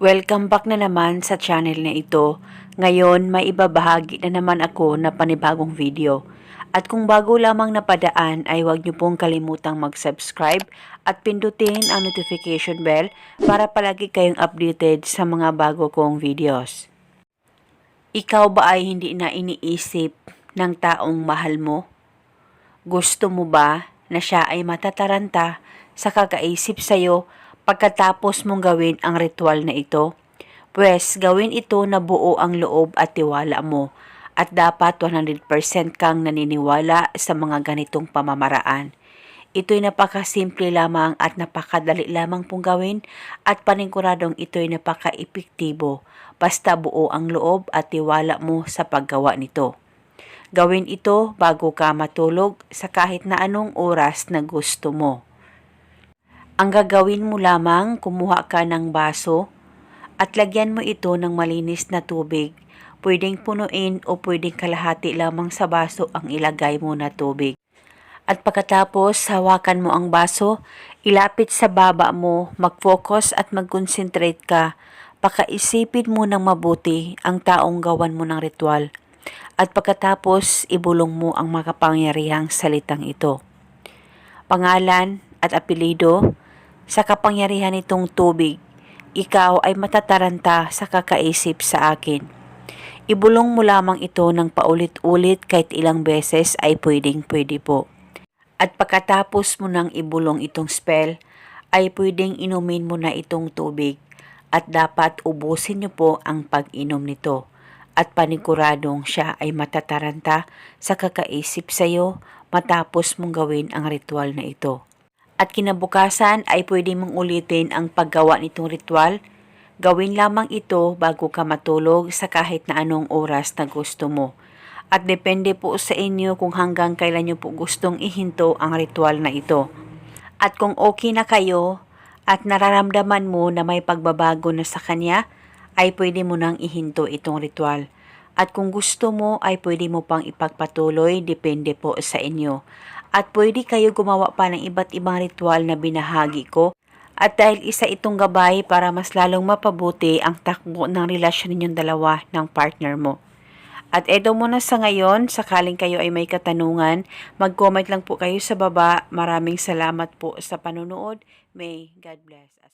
Welcome back na naman sa channel na ito. Ngayon, may ibabahagi na naman ako na panibagong video. At kung bago lamang napadaan ay huwag niyo pong kalimutang mag-subscribe at pindutin ang notification bell para palagi kayong updated sa mga bago kong videos. Ikaw ba ay hindi na iniisip ng taong mahal mo? Gusto mo ba na siya ay matataranta sa kakaisip sa'yo pagkatapos mong gawin ang ritual na ito? Pwes, gawin ito na buo ang loob at tiwala mo at dapat 100% kang naniniwala sa mga ganitong pamamaraan. Ito'y napakasimple lamang at napakadali lamang pong gawin at paniguradong ito'y napaka-epektibo basta buo ang loob at tiwala mo sa paggawa nito. Gawin ito bago ka matulog sa kahit na anong oras na gusto mo. Ang gagawin mo lamang, kumuha ka ng baso at lagyan mo ito ng malinis na tubig. Pwedeng punuin o pwedeng kalahati lamang sa baso ang ilagay mo na tubig. At pagkatapos, hawakan mo ang baso, ilapit sa baba mo, mag-focus at mag-concentrate ka. Pakaisipin mo ng mabuti ang taong gawan mo ng ritual. At pagkatapos, ibulong mo ang makapangyarihang salitang ito. Pangalan at apelido, sa kapangyarihan nitong tubig, ikaw ay matataranta sa kakaisip sa akin. Ibulong mo lamang ito ng paulit-ulit kahit ilang beses ay pwedeng pwede po. At pagkatapos mo nang ibulong itong spell, ay pwedeng inumin mo na itong tubig at dapat ubusin niyo po ang pag-inom nito at paniguradong siya ay matataranta sa kakaisip sa iyo matapos mong gawin ang ritual na ito. At kinabukasan ay pwede mong ulitin ang paggawa nitong ritual. Gawin lamang ito bago ka matulog sa kahit na anong oras na gusto mo. At depende po sa inyo kung hanggang kailan nyo po gustong ihinto ang ritual na ito. At kung okay na kayo at nararamdaman mo na may pagbabago na sa kanya, ay pwede mo nang ihinto itong ritual. At kung gusto mo ay pwede mo pang ipagpatuloy, depende po sa inyo. At pwede kayo gumawa pa ng iba't ibang ritual na binahagi ko. At dahil isa itong gabay para mas lalong mapabuti ang takbo ng relasyon ninyong dalawa ng partner mo. At edo muna sa ngayon, sakaling kayo ay may katanungan, mag-comment lang po kayo sa baba. Maraming salamat po sa panonood. May God bless us.